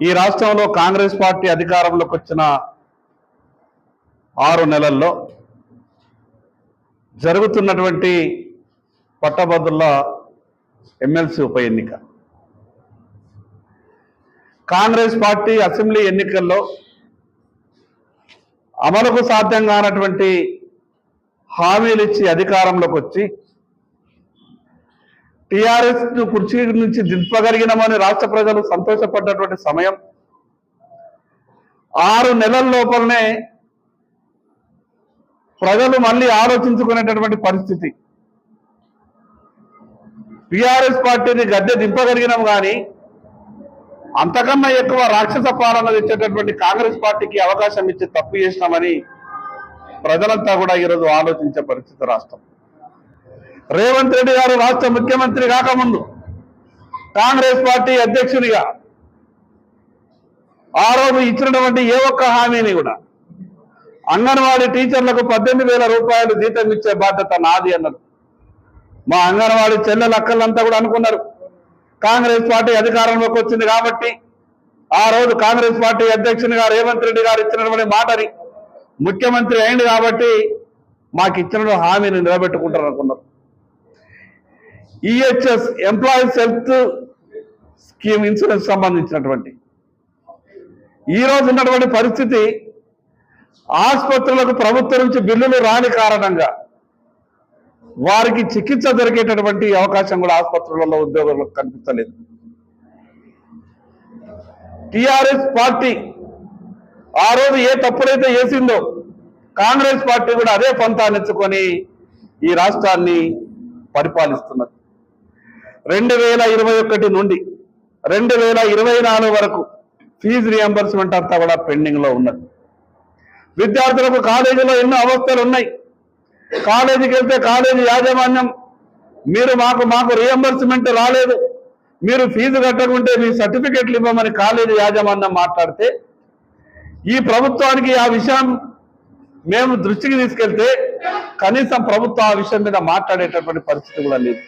ఈ రాష్ట్రంలో కాంగ్రెస్ పార్టీ అధికారంలోకి వచ్చిన ఆరు నెలల్లో జరుగుతున్నటువంటి పట్టభద్రుల ఎమ్మెల్సీ ఉప ఎన్నిక. కాంగ్రెస్ పార్టీ అసెంబ్లీ ఎన్నికల్లో అమలుకు సాధ్యం కానటువంటి హామీలు ఇచ్చి అధికారంలోకి వచ్చి టిఆర్ఎస్ను కుర్చీ నుంచి దింపగలిగినామని రాష్ట్ర ప్రజలు సంతోషపడ్డటువంటి సమయం. ఆరు నెలల లోపలనే ప్రజలు మళ్ళీ ఆలోచించుకునేటటువంటి పరిస్థితి. టిఆర్ఎస్ పార్టీని గద్దె దింపగలిగినాం కానీ అంతకన్నా ఎక్కువ రాక్షస పాలన తెచ్చేటటువంటి కాంగ్రెస్ పార్టీకి అవకాశం ఇచ్చి తప్పు చేసినామని ప్రజలంతా కూడా ఈరోజు ఆలోచించే పరిస్థితి రాష్ట్రం. రేవంత్ రెడ్డి గారు రాష్ట్ర ముఖ్యమంత్రి కాకముందు కాంగ్రెస్ పార్టీ అధ్యక్షుడిగా ఆ రోజు ఇచ్చినటువంటి ఏ ఒక్క హామీని కూడా అంగన్వాడీ టీచర్లకు పద్దెనిమిది వేల రూపాయలు జీతం ఇచ్చే బాధ్యత నాది అన్నారు. మా అంగన్వాడీ చెల్లెల అక్కలంతా కూడా అనుకున్నారు. కాంగ్రెస్ పార్టీ అధికారంలోకి వచ్చింది కాబట్టి ఆ రోజు కాంగ్రెస్ పార్టీ అధ్యక్షునిగా రేవంత్ రెడ్డి గారు ఇచ్చినటువంటి మాటని ముఖ్యమంత్రి అయింది కాబట్టి మాకు ఇచ్చిన హామీని నిలబెట్టుకుంటారు అనుకున్నారు EHS employees health scheme insurance సంబంధించినటువంటి. ఈ ఉన్నటువంటి పరిస్థితి ఆసుపత్రులకు ప్రభుత్వం నుంచి బిల్లులు రాని కారణంగా వారికి చికిత్స దొరికేటటువంటి అవకాశం కూడా ఆసుపత్రులలో ఉద్యోగులకు కనిపించలేదు టిఆర్ఎస్ పార్టీ ఆ రోజు ఏ తప్పులైతే చేసిందో కాంగ్రెస్ పార్టీ కూడా అదే పంతానెచ్చుకొని ఈ రాష్ట్రాన్ని పరిపాలిస్తున్నది. రెండు వేల ఇరవై ఒకటి నుండి రెండు వేల ఇరవై నాలుగు వరకు ఫీజు రియంబర్స్మెంట్ అంతా కూడా పెండింగ్లో ఉన్నది. విద్యార్థులకు కాలేజీలో ఎన్నో అవస్థలు ఉన్నాయి. కాలేజీకి వెళ్తే కాలేజీ యాజమాన్యం మీరు మాకు మాకు రియంబర్స్మెంట్ రాలేదు. మీరు ఫీజు కట్టకుంటే మీ సర్టిఫికెట్లు ఇవ్వమని కాలేజీ యాజమాన్యం మాట్లాడితే ఈ ప్రభుత్వానికి ఆ విషయం మేము దృష్టికి తీసుకెళ్తే కనీసం ప్రభుత్వం ఆ విషయం మీద మాట్లాడేటటువంటి పరిస్థితి కూడా లేదు.